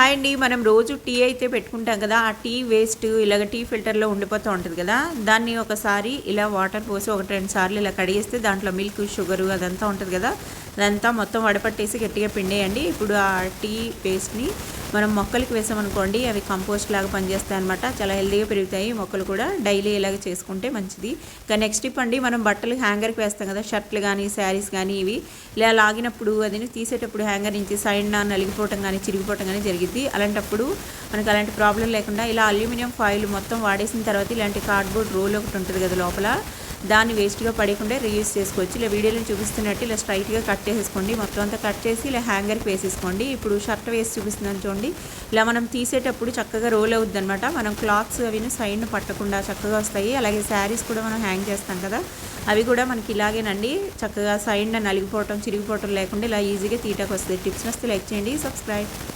Hi అండి. మనం రోజు టీ అయితే పెట్టుకుంటాం కదా ఆ టీ వేస్ట్ ఇలాగ టీ ఫిల్టర్లో ఉండిపోతూ ఉంటుంది కదా దాన్ని ఒకసారి ఇలా వాటర్ పోసి ఒకటి రెండు సార్లు ఇలా కడిగేస్తే దాంట్లో మిల్క్ షుగరు అదంతా ఉంటుంది కదా అదంతా మొత్తం వడపట్టేసి గట్టిగా పిండేయండి. ఇప్పుడు ఆ టీ పేస్ట్ని మనం మొక్కలకి వేసామనుకోండి అవి కంపోస్ట్ లాగా పనిచేస్తాయి అనమాట చాలా హెల్దీగా పెరుగుతాయి. మొక్కలు కూడా డైలీ ఇలాగ చేసుకుంటే మంచిది. ఇంకా నెక్స్ట్ టిప్ అండి మనం బట్టలు హ్యాంగర్కి వేస్తాం కదా షర్ట్లు కానీ శారీస్ కానీ ఇవి. ఇలా లాగినప్పుడు అది తీసేటప్పుడు హ్యాంగర్ నుంచి సైడ్ నలిగిపోవటం కానీ చిరిగిపోవటం కానీ జరిగింది అలాంటప్పుడు మనకు అలాంటి ప్రాబ్లం లేకుండా ఇలా అల్యూమినియం ఫాయిల్ మొత్తం వాడేసిన తర్వాత ఇలాంటి కార్డ్బోర్డ్ రోల్ ఒకటి ఉంటుంది కదా లోపల. దాన్ని వేస్ట్గా పడకుండా రీయూస్ చేసుకోవచ్చు. ఇలా వీడియోలో చూపిస్తున్నట్టు ఇలా స్ట్రైట్గా కట్ చేసేసుకోండి. మొత్తం అంతా కట్ చేసి ఇలా హ్యాంగర్కి వేసేసుకోండి. ఇప్పుడు షర్ట్ వేసి చూపిస్తున్నాను చూడండి. ఇలా మనం తీసేటప్పుడు చక్కగా రోల్ అవుద్ది అనమాట మనం క్లాత్స్ అవి సైడ్ను పట్టకుండా చక్కగా వస్తాయి. అలాగే శారీస్ కూడా మనం హ్యాంగ్ చేస్తాం కదా. అవి కూడా మనకి ఇలాగేనండి. చక్కగా సైడ్ నలిగిపోవటం చిరిగిపోవటం లేకుండా ఇలా ఈజీగా తీయటానికి వస్తుంది. టిప్స్ వస్తే లైక్ చేయండి. సబ్స్క్రైబ్.